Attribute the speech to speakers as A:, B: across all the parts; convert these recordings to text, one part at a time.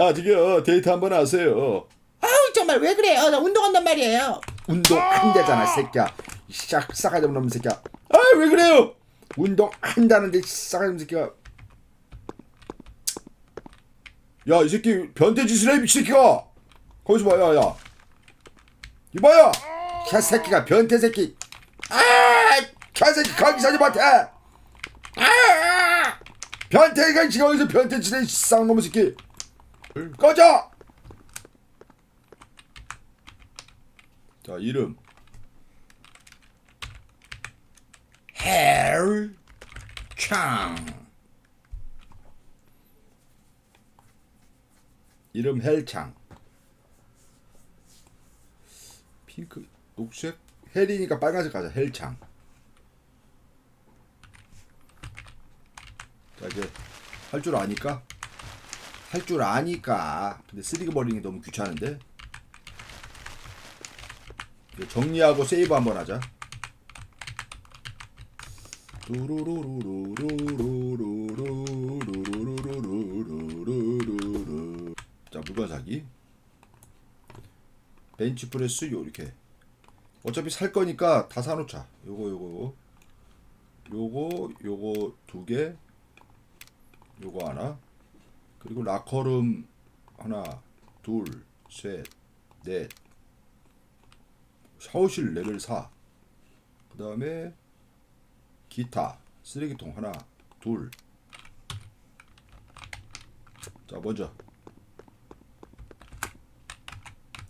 A: 아 저기요. 데이트 한번 하세요.
B: 아우 정말 왜 그래요? 나 운동한단 말이에요.
A: 운동 한다잖아 새끼야. 이 싹 싸가지 없는 새끼야. 아 왜 그래요? 운동 한다는데 싸가지 없는 새끼야. 야이 새끼 변태 짓을 해 미친새끼가. 거기서 봐 야 야. 이봐야 개새끼가 변태 새끼. 아 개새끼 거기서 좀 못해 아 변태가 지금 어디서 변태 짓을 해 쌍놈의 새끼 꺼져! 자 이름. 헬 창. 이름 헬창. 핑크 녹색? 헬이니까 빨간색 가자. 헬창. 자 이제 할 줄 아니까 할 줄 아니까. 근데 쓰리그 버리는 게 너무 귀찮은데? 정리하고 세이브 한번 하자. 자 물건 사기 벤치프레스 요 이렇게 어차피 살 거니까 다 사놓자 요거 요거 요거 요거 두 개 요거 하나 그리고 라커룸 하나, 둘, 셋, 넷, 샤워실 레벨 4. 그 다음에 기타 쓰레기통 하나, 둘. 자 먼저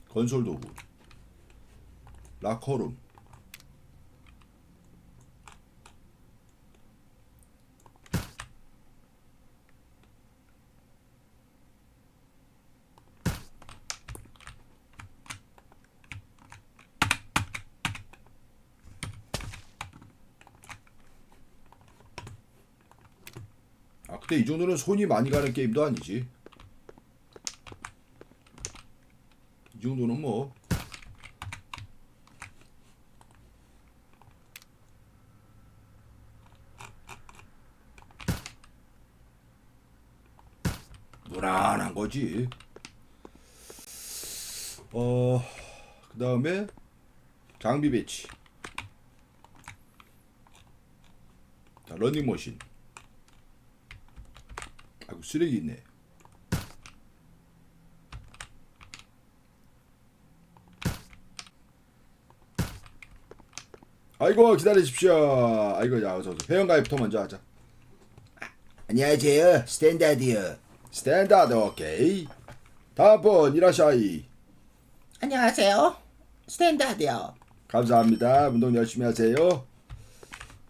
A: 건설 도구 라커룸 아 근데 이 정도는 손이 많이 가는 게임도 아니지 이 정도는 뭐 무난한 거지. 어, 그 다음에 장비 배치. 자, 러닝머신. 쓰레기 있네. 아이고, 기다리십시오. 아이고, 야, 어서. 회원가입부터 먼저 하자.
B: 안녕하세요. 스탠다드요.
A: 스탠다드 오케이 다음 분 이라샤이
B: 안녕하세요. 스탠다드요.
A: 감사합니다 운동 열심히 하세요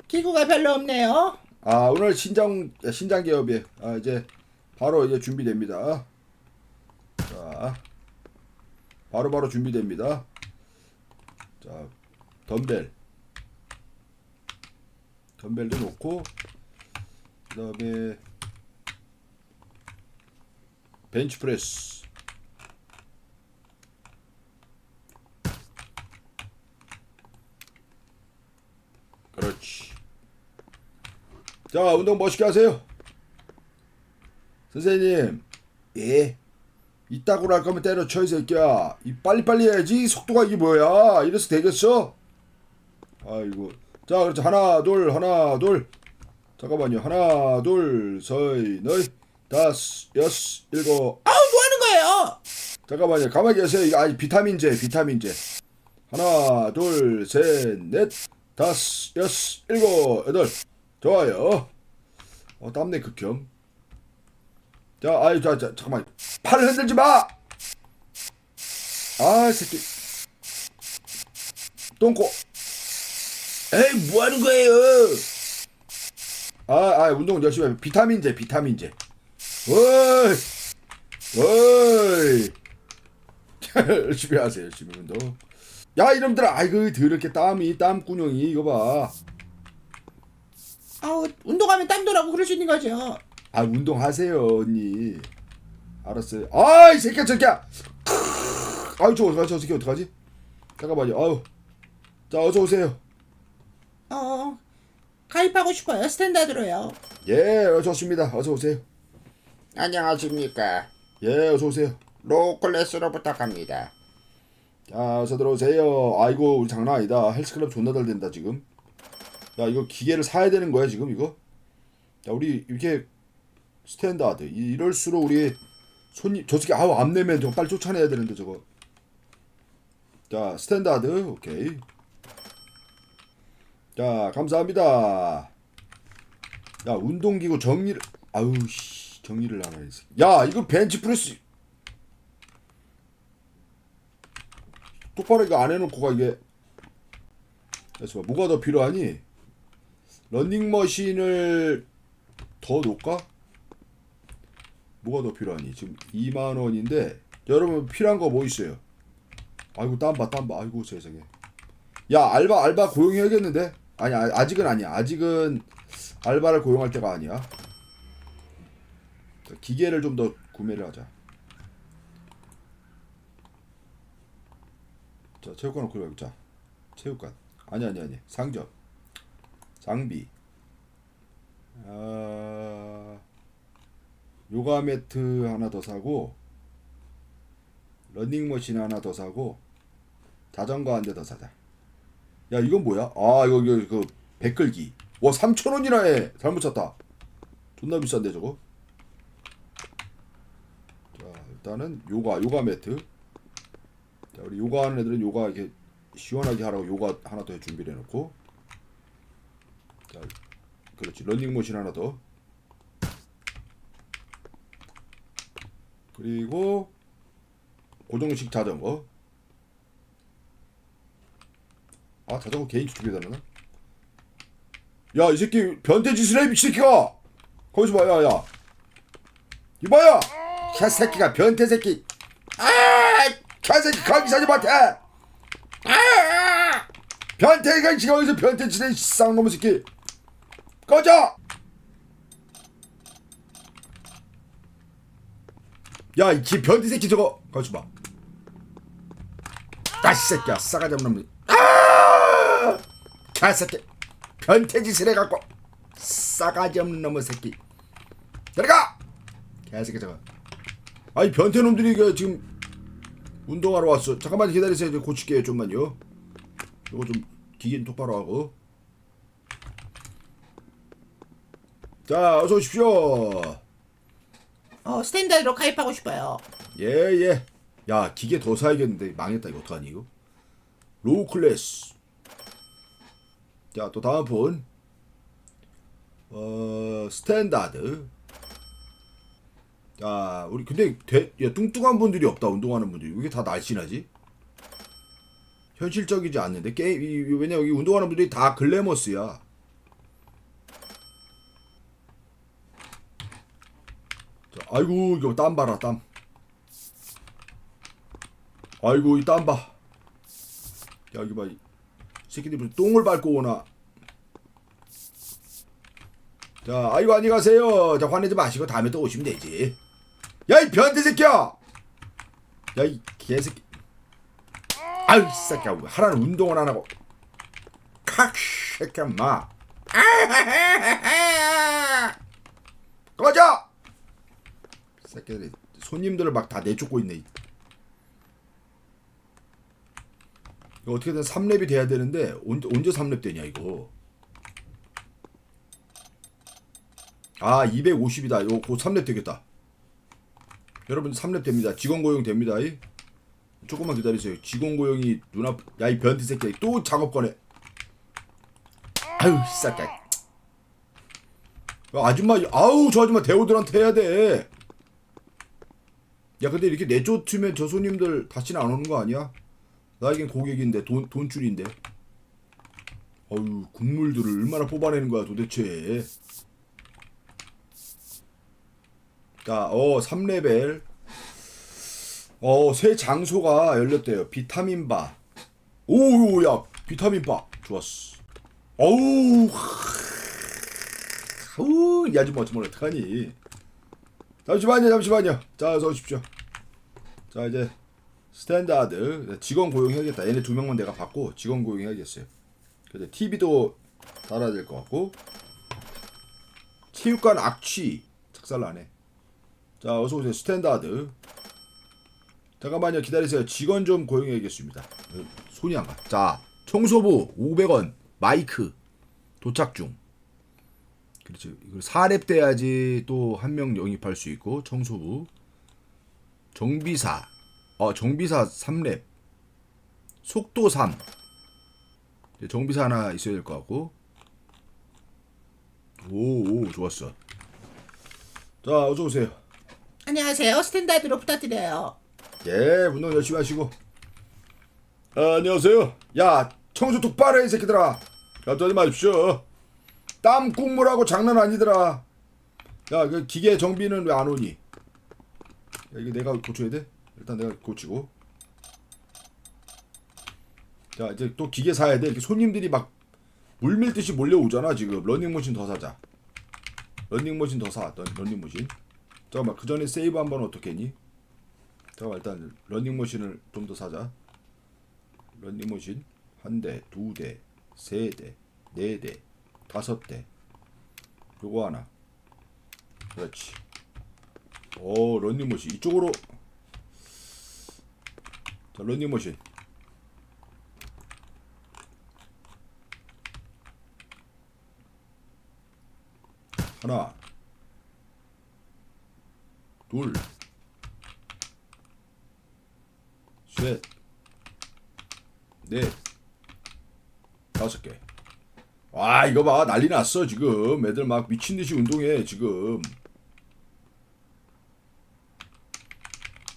B: 기구가 별로 없네요.
A: 아 오늘 신장 신장 기업이 아 이제 바로 이제 준비됩니다. 자 바로 바로 준비됩니다. 자 덤벨. 덤벨도 놓고 그 다음에 벤치프레스. 그렇지. 자 운동 멋있게 하세요 선생님 예 이따구로 할 거면 때려쳐 이 새끼야 이 빨리빨리 해야지 속도가 이게 뭐야 이래서 되겠어 아이고 자 그렇지 하나 둘 하나 둘 잠깐만요 하나 둘셋넷 다섯 여섯 일곱
B: 아우 뭐 하는 거예요?
A: 잠깐만요. 가만히 계세요. 이거 아니 비타민제, 비타민제. 하나, 둘, 셋, 넷, 다섯, 여섯, 일곱, 여덟. 좋아요. 어, 땀내 극혐. 자, 아이, 자, 자, 잠깐만. 팔을 흔들지 마. 아, 이 새끼. 똥꼬.
B: 에이 뭐 하는 거예요?
A: 아, 아, 운동 열심히 해. 비타민제, 비타민제. 어이, 어이. 열심히 하세요, 열심히 운동. 야, 이놈들아, 아이고, 더럽게 땀이, 땀구녕이, 이거 봐.
B: 아우 운동하면 땀 도라고 그러시는 거죠.
A: 아, 운동하세요, 언니. 알았어요. 아, 이 새끼야, 저기야. 아유, 저 어떡하지, 저 새끼 어떡하지? 잠깐만요, 아유. 자, 어서 오세요.
B: 어 가입하고 싶어요. 스탠다드로요.
A: 예, 어, 좋습니다. 어서 오세요.
B: 안녕하십니까.
A: 예, 어서 오세요.
B: 로컬레스로 부탁합니다.
A: 자, 어서 들어오세요. 아이고, 우리 장난 아니다. 헬스클럽 존나 잘 된다 지금. 야, 이거 기계를 사야 되는 거야 지금 이거? 자, 우리 이렇게 스탠다드 이- 이럴수록 우리 손님 저 새끼 아우 안 내면 좀 빨리 쫓아내야 되는데 저거. 자, 스탠다드 오케이. 자, 감사합니다. 야, 운동기구 정리를 아우 씨 정리를 안 하네. 야, 이거 벤치프레스 똑바로 이거 안 해놓고 가 이게 그래서 뭐가 더 필요하니? 런닝머신을 더 놓을까? 뭐가 더 필요하니? 지금 2만 원인데 여러분 필요한 거 뭐 있어요? 아이고 땀봐 땀봐. 아이고 세상에. 야 알바 알바 고용해야겠는데? 아니 아, 아직은 아니야. 아직은 알바를 고용할 때가 아니야. 자, 기계를 좀 더 구매를 하자. 자 체육관 놓고 가자. 체육관. 아니 아니 아니. 상점. 장비. 아 요가 매트 하나 더 사고 러닝머신 하나 더 사고 자전거 한 대 더 사자. 야 이건 뭐야? 아 이거 이거 그 백글기. 와 3천 원이나 해. 잘못 샀다. 존나 비싼데 저거? 자 일단은 요가 요가 매트. 자, 우리 요가 하는 애들은 요가 이렇게 시원하게 하라고 요가 하나 더 준비를 해놓고. 자, 그렇지. 런닝머신 하나 더 그리고 고정식 자전거. 아 자전거 개인 주축해달라나 야이 새끼 변태짓을 해 미친새끼야 거기서 봐 야야. 이봐야! 개새끼가 변태 새끼. 아 개새끼 거기서 하지 못해 아 변태가 지금 어디서 변태짓을 해 쌍놈의 새끼. 꺼져 야이 변태 새끼 저거. 거기서 봐. 다시 새끼야 싸가지 없는 놈 아! 개새끼. 변태 짓을 해 갖고 싸가지 없는 놈의 새끼. 내려가! 개새끼 저거. 아니 변태 놈들이 그 지금 운동하러 왔어. 잠깐만 기다리세요. 고칠게요 좀만요. 이거 좀 기계는 똑바로 하고. 자 어서 오십시오
B: 어, 스탠다드로 가입하고 싶어요.
A: 예 예. 야 기계 더 사야겠는데 망했다 이거 어떡하니 이거? 로우 클래스. 자 또 다음 분 어, 스탠다드. 자 우리 근데 대, 야, 뚱뚱한 분들이 없다 운동하는 분들이. 이게 다 날씬하지? 현실적이지 않는데 게임 이- 왜냐 여기 운동하는 분들이 다 글래머스야 아이고 이거 땀 봐라 땀 아이고 이 땀 봐. 야 여기 봐. 이 새끼들이 무슨 똥을 밟고 오나. 자, 아이고 안녕히 가세요. 자, 화내지 마시고 다음에 또 오시면 되지. 야, 이 변태 새끼야. 야, 이 개새끼. 아유, 이 새끼야. 왜 하라는 운동을 안 하고. 칵, 새끼야, 마. 꺼져! 새끼들이 손님들을 막 다 내쫓고 있네. 이거 어떻게든 3렙이 돼야 되는데 언제, 언제 3렙 되냐 이거? 아 250이다. 이거 곧 3렙 되겠다. 여러분 3렙 됩니다. 직원 고용 됩니다. 이. 조금만 기다리세요. 직원 고용이 눈앞 야 이 변태 새끼야 또 작업 거네 아유 싸까 아줌마 아우 저 아줌마 대우들한테 해야 돼 야 근데 이렇게 내쫓으면 저 손님들 다시는 안 오는 거 아니야? 나에겐 고객인데 돈 돈줄인데. 어유 국물들을 얼마나 뽑아내는 거야 도대체. 자, 어 3레벨. 어, 새 장소가 열렸대요. 비타민 바. 오, 야, 비타민 바. 좋았어. 어우. 아우, 이 아줌마 정말 어떡하니? 잠시만요, 잠시만요. 자, 어서 오십시오. 자, 이제 스탠다드 직원 고용해야겠다. 얘네 두 명만 내가 받고 직원 고용해야겠어요. 근데 TV도 달아야 될 것 같고 체육관 악취 착살 나네. 자 어서 오세요 스탠다드. 잠깐만요 기다리세요. 직원 좀 고용해야겠습니다. 어, 손이 안 가. 자 청소부 500원 마이크 도착 중. 그렇죠. 이걸 4렙 돼야지 또 한 명 영입할 수 있고 청소부. 정비사. 어 정비사 3렙. 속도 3 이제 정비사 하나 있어야 될 것 같고. 오오 좋았어. 자 어서 오세요.
B: 안녕하세요. 스탠다드로 부탁드려요.
A: 예 운동 열심히 하시고. 아, 안녕하세요. 야 청소 똑바로 해 이 새끼들아. 깜짝이 마십시오 땀 국물하고 장난 아니더라. 야 그 기계 정비는 왜 안 오니? 야, 이거 내가 고쳐야 돼? 일단 내가 고치고. 자 이제 또 기계 사야 돼. 이렇게 손님들이 막 물밀듯이 몰려오잖아 지금. 러닝머신 더 사자. 러닝머신 더 사 러닝머신. 잠깐만 그 전에 세이브 한번 어떻게 했니? 잠깐만 일단 러닝머신을 좀 더 사자. 러닝머신 한 대, 두 대, 세 대, 네 대, 다섯 대. 요거 하나. 그렇지. 오 러닝머신. 이쪽으로. 자 러닝머신. 하나. 둘. 셋, 넷, 다섯 개. 와 이거 봐 난리 났어 지금 애들 막 미친 듯이 운동해 지금.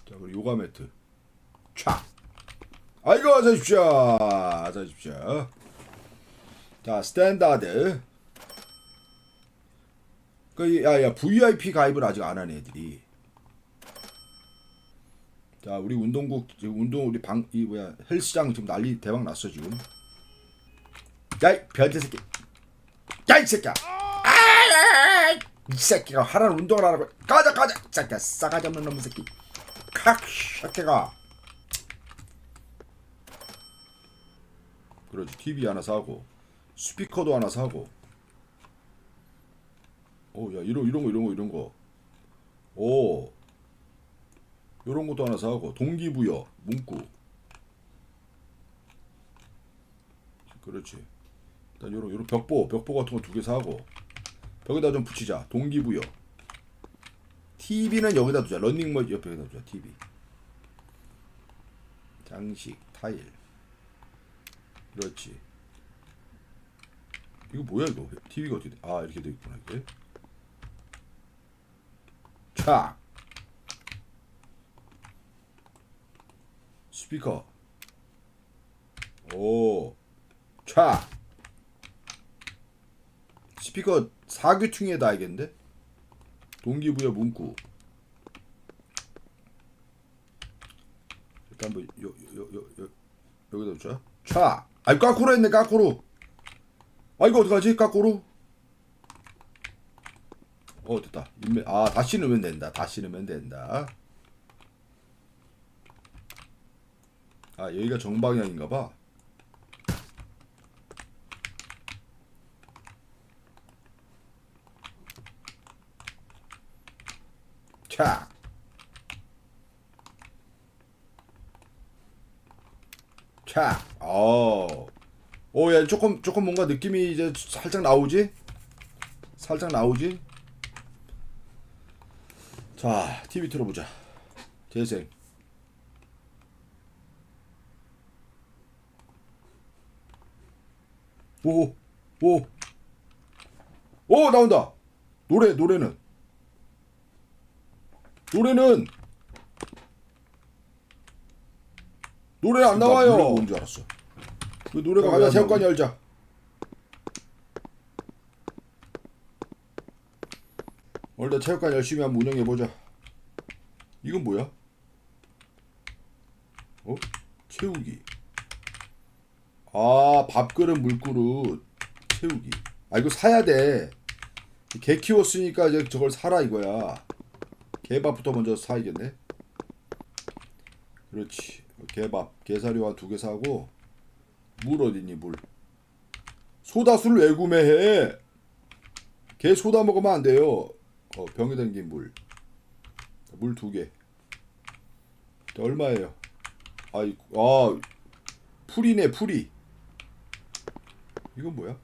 A: 자 그리고 요가 매트. 촥. 아이고 어서 오십시오. 어서 오십시오. 자 스탠다드. 그 야야 VIP 가입을 아직 안 한 애들이. 자 우리 운동국 지금 운동 우리 방 이 뭐야 헬스장 지금 난리 대박 났어 지금 야이 변태 새끼. 야 이 새끼야. 아이 이 새끼가 하라는 운동을 안 하고. 가자 가자. 이 새끼야 싸가지 없는 놈의 새끼. 칵 새끼가. 그러지. TV 하나 사고 스피커도 하나 사고. 오야 이런 이런 거 이런 거 이런 거오. 요런 것도 하나 사고 동기부여 문구. 그렇지 요런 요런 벽보 벽보 같은 거 두 개 사고. 벽에다 좀 붙이자. 동기부여. TV는 여기다 두자. 런닝머신 옆에다 두자 TV 장식 타일. 그렇지. 이거 뭐야 이거? TV가 어떻게 돼? 아 이렇게 돼 있구나 이게. 촥 스피커. 오, 차 스피커 사규퉁에다 알겠는데? 동기부여 문구. 일단 뭐 요 요 요 요 여기다 두자. 차! 아이 까꾸로 했네 까꾸로. 아 이거 어떡하지? 까꾸로? 어 됐다. 인매 아 다시 넣으면 된다. 다시 넣으면 된다. 아 여기가 정방향인가 봐. 차. 차. 어. 오, 야, 조금, 조금 뭔가 느낌이 이제 살짝 나오지? 살짝 나오지? 자, TV 틀어보자. 재생. 오, 오, 오 나온다. 노래 노래는 노래는 노래 안 나와요. 뭔줄 알았어. 그 노래가 가자 체육관 열자. 오늘도 체육관 열심히 한번 운영해 보자. 이건 뭐야? 어? 채우기. 아 밥그릇 물그릇 채우기 아 이거 사야 돼 개 키웠으니까 이제 저걸 사라 이거야 개밥부터 먼저 사야겠네 그렇지 개밥 게사료 한두 개 사고 물 어딨니 물 소다술 왜 구매해 개 소다 먹으면 안 돼요 어 병에 담긴 물 물 두 개. 자, 얼마예요? 아이, 아, 풀이네, 풀이. 이건 뭐야?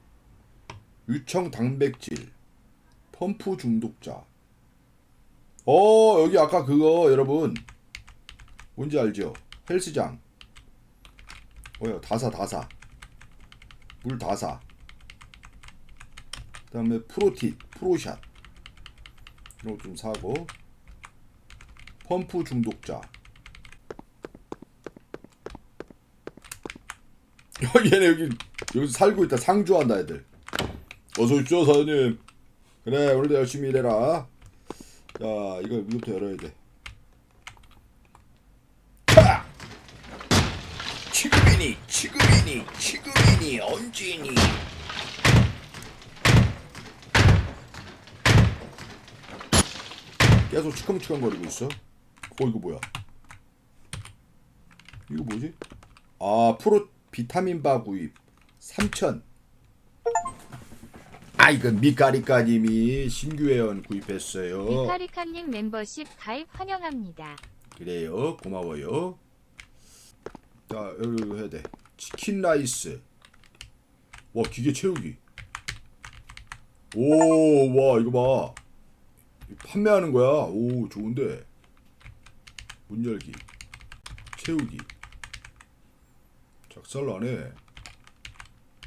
A: 유청 단백질. 펌프 중독자. 어, 여기 아까 그거, 여러분. 뭔지 알죠? 헬스장. 뭐야, 다사, 다사. 물 다사. 그 다음에 프로틴, 프로샷. 이런 거 좀 사고. 펌프 중독자. 얘네 여기 여기서 살고 있다 상주한다 애들. 어서 오십시오 사장님. 그래 오늘도 열심히 일해라. 자 이거 이거부터 열어야 돼. 카! 지금이니 지금이니 지금이니 언제니? 계속 치컹치컹거리고 있어. 어 이거 뭐야? 이거 뭐지? 아 프로 비타민 바 구입 3천. 아 이건 미카리카님이 신규 회원 구입했어요.
C: 미카리카님 멤버십 가입 환영합니다.
A: 그래요 고마워요. 자 여기 해야 돼. 치킨 라이스. 와 기계 채우기. 오 와 이거 봐. 판매하는 거야. 오 좋은데. 문 열기. 채우기. 작살나네.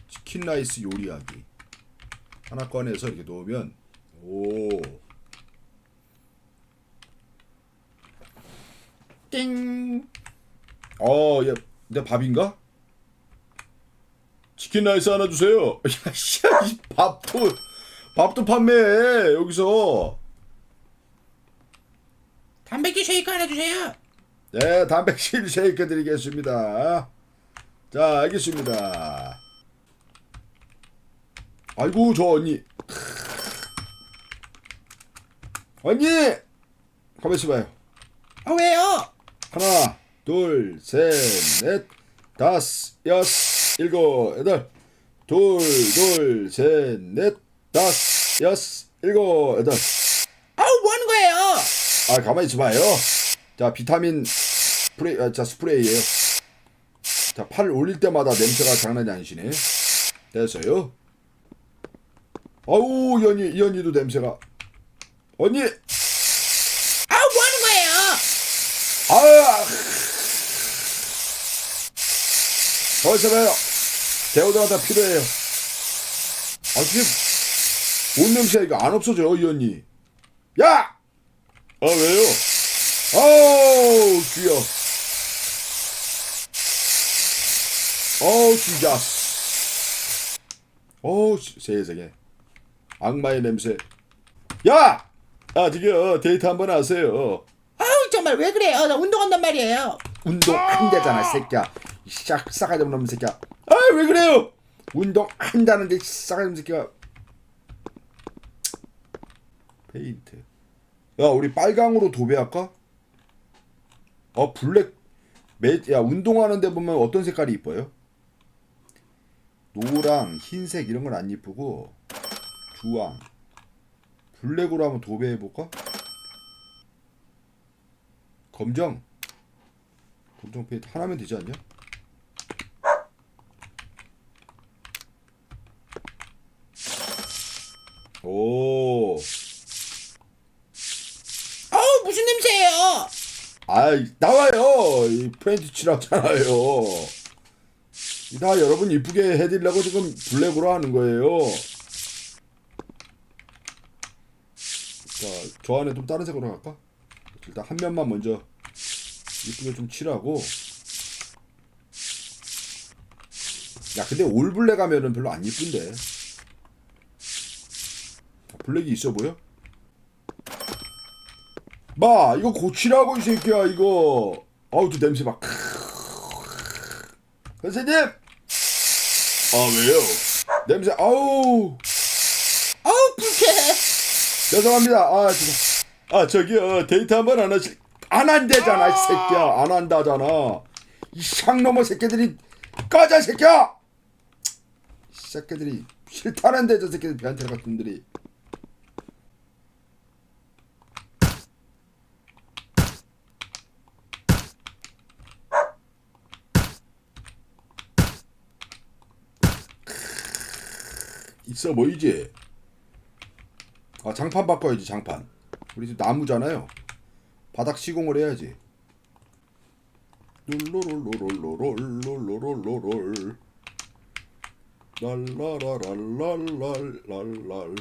A: 치킨 라이스 요리하기. 하나 꺼내서 이렇게 놓으면 오. 띵. 어, 얘, 내 밥인가? 치킨 라이스 하나 주세요. 야, 씨, 이 밥도, 밥도 판매해, 여기서.
B: 단백질 쉐이크 하나 주세요.
A: 네, 단백질 쉐이크 드리겠습니다. 자, 알겠습니다. 아이고, 저 언니. 언니! 가만 있어봐요.
B: 아 왜요?
A: 하나, 둘, 셋, 넷, 다섯, 여섯, 일곱, 여덟. 둘, 둘, 셋, 넷, 다섯, 여섯, 일곱, 여덟.
B: 아우 뭐 하는 거예요?
A: 아, 가만히 있어봐요. 자, 비타민 스프레이, 아, 자, 스프레이예요. 자, 팔을 올릴 때마다 냄새가 장난이 아니시네. 됐어요. 아우, 이 언니, 이 언니도 냄새가. 언니!
B: 아우 뭐 하는 거예요?
A: 아! 어서 봐요. 데오드라다 필요해요. 아, 지금 옷 냄새 이거 안 없어져, 이 언니. 야! 아, 왜요? 아우, 귀여. 어우, 진짜. 어우, 시- 세상에. 악마의 냄새. 야! 아, 저기요, 데이트 한번 하세요.
B: 아우 정말 왜 그래요? 나 운동한단 말이에요.
A: 운동 한다잖아 새끼야 이 싹 싸가지 없는 놈 새끼야 아 왜 그래요 운동 한다는데 싸가지 없는 새끼야 페인트 야 우리 빨강으로 도배할까 어 블랙 매, 야 운동하는데 보면 어떤 색깔이 이뻐요 노랑 흰색 이런 건 안 이쁘고 주황 블랙으로 한번 도배해볼까 검정 검정 페인트 하나면 되지 않냐? 오,
B: 아우 무슨 냄새예요?
A: 아이 나와요. 이 페인트 칠하잖아요. 이다 여러분 이쁘게 해드리려고 지금 블랙으로 하는 거예요. 자, 저 안에 좀 다른 색으로 할까? 일단 한 면만 먼저 이쁘게 좀 칠하고. 야, 근데 올 블랙 하면은 별로 안 이쁜데. 블랙이 있어 보여? 마, 이거 고치라고 이 새끼야 이거. 아우 또 냄새 막. 선생님. 아 왜요? 냄새 아우. 죄송합니다. 아, 진짜. 아 저기 어, 데이트 한 번 안 하실 안 한대잖아 이 아! 새끼야 안 한다잖아 이 샹놈의 새끼들이 꺼져 새끼야 이 새끼들이 싫다는데 저 새끼들 변태 같은 들이 있어 보이지? 아 장판 바꿔야지 장판. 우리 집 나무잖아요. 바닥 시공을 해야지. 룰루룰루룰루룰루룰루룰. 랄라라랄랄랄랄랄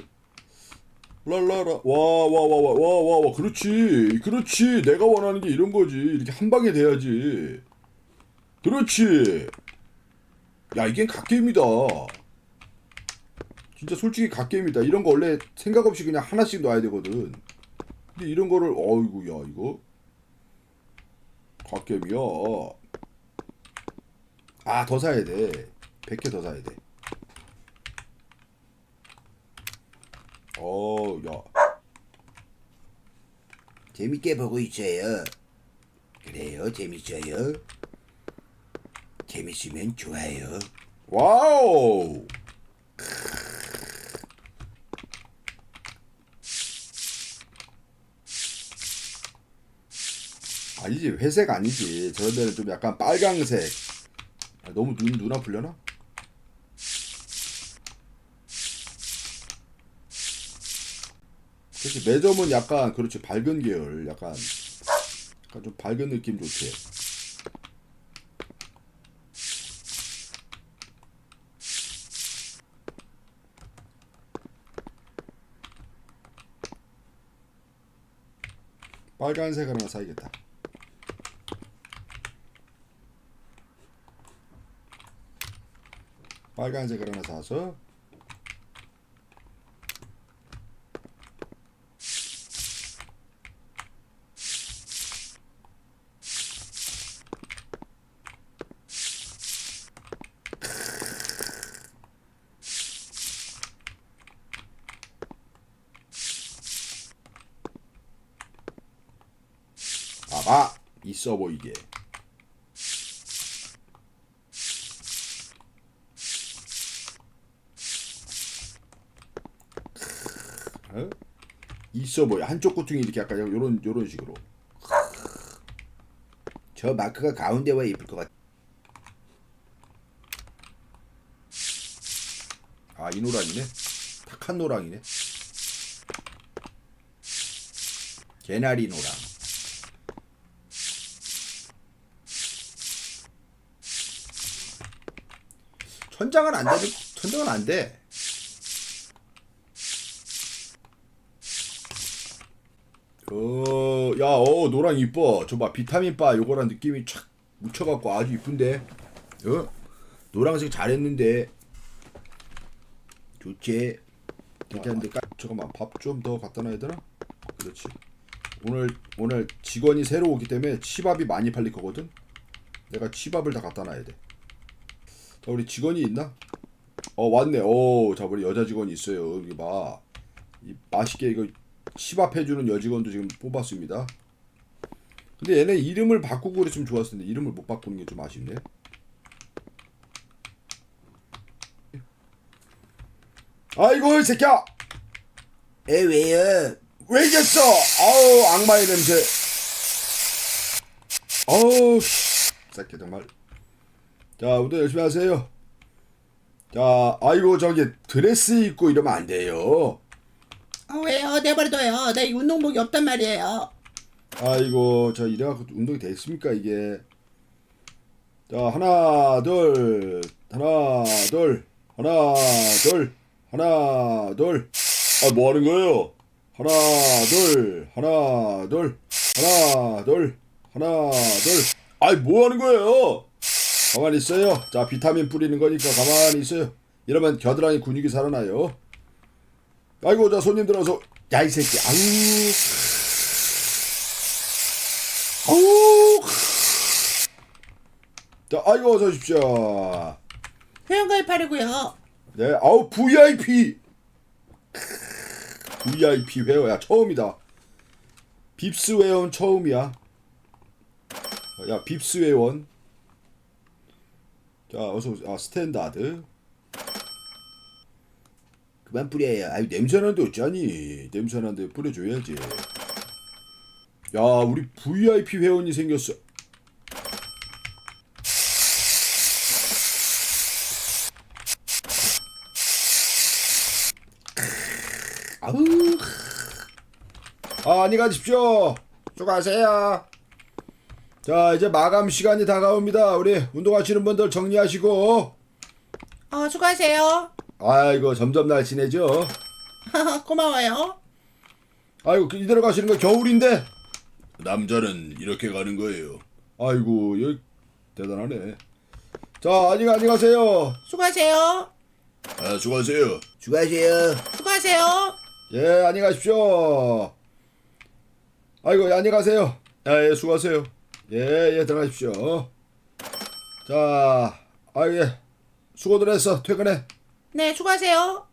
A: 랄라라 와와와와와와 그렇지 그렇지. 내가 원하는 게 이런 거지. 이렇게 한 방에 돼야지. 그렇지. 야 이게 갓게임이다 진짜 솔직히 갓게임이다 이런 거 원래 생각 없이 그냥 하나씩 놔야 되거든 근데 이런 거를 어이구 야 이거 갓게임이야 아 더 사야 돼 100개 더 사야 돼 어, 야.
B: 재밌게 보고 있어요. 그래요, 재밌어요. 재밌으면 좋아요.
A: 와우! 아니지 회색 아니지 저런 데는 좀 약간 빨강색 아, 너무 눈 눈 아플려나? 그렇지 매점은 약간 그렇지 밝은 계열 약간 약간 좀 밝은 느낌 좋지 빨간색 하나 사야겠다. 빨간색을 하나 사서 봐봐. 있어 보이게 어? 있어 보여. 한쪽 구퉁이 이렇게 약간 요런 요런 식으로.
B: 저 마크가 가운데 와 예쁠 것 같아.
A: 아 이 노랑이네? 탁한 노랑이네? 개나리 노랑. 천장은 안 되는 천장은 안 돼 어, 야, 어, 노랑 이뻐. 저 봐 비타민 바 요거랑 느낌이 촥 묻혀갖고 아주 이쁜데. 어? 노랑색 잘했는데. 좋지. 괜찮은데 까... 잠깐만 밥 좀 더 갖다 놔야 되나? 그렇지. 오늘 오늘 직원이 새로 오기 때문에 치밥이 많이 팔릴 거거든. 내가 치밥을 다 갖다 놔야 돼. 자 우리 직원이 있나? 어 왔네. 오, 자 우리 여자 직원이 있어요. 여기 봐. 이 맛있게 이거 치밥 해주는 여직원도 지금 뽑았습니다. 근데 얘네 이름을 바꾸고 그랬으면 좋았을 텐데 이름을 못 바꾸는 게 좀 아쉽네. 아이고 이 새끼야.
B: 에 왜요?
A: 왜 이겼어? 아우 악마의 냄새. 아우 씨, 새끼 정말. 자 오늘 열심히 하세요. 자 아이고 저기 드레스 입고 이러면 안 돼요.
B: 아 왜요? 내버려둬요. 나 이 운동복이 없단 말이에요.
A: 아이고 저 이래갖고 운동이 됐습니까 이게. 자 하나 둘 하나 둘 하나 둘 하나 둘. 아 뭐 하는 거예요? 하나 둘 하나 둘 하나 둘 하나 둘. 아이 뭐 하는 거예요? 가만히 있어요. 자 비타민 뿌리는 거니까 가만히 있어요. 이러면 겨드랑이 근육이 살아나요. 아이고 자 손님 들 어서 야 이 새끼 아우 아우 자 아이고 어서 오십시오.
B: 회원가입 하려고요.
A: 네, 아우 VIP VIP 회원야 처음이다. 빕스 회원 처음이야. 야 빕스 회원. 자 어서 오세요. 아 스탠다드. 그만 뿌려요. 아유 냄새 나는데 어쩌니? 냄새 나는데 뿌려줘야지. 야 우리 VIP 회원이 생겼어.
B: 아우
A: 아, 안녕히 가십시오.
B: 수고하세요.
A: 자, 이제 마감 시간이 다가옵니다. 우리 운동하시는 분들 정리하시고.
B: 어 수고하세요.
A: 아이고, 점점 날씬해져.
B: 고마워요.
A: 아이고, 그 이대로 가시는 거 겨울인데. 남자는 이렇게 가는 거예요. 아이고, 여기 대단하네. 자, 안녕, 안녕하세요.
B: 수고하세요.
A: 아, 수고하세요.
B: 수고하세요. 수고하세요.
A: 예, 안녕히 가십시오. 아이고, 예, 안녕히 가세요. 아, 예, 수고하세요. 예, 예, 들어가십시오. 자, 아, 예. 수고들 했어. 퇴근해.
B: 네 수고하세요.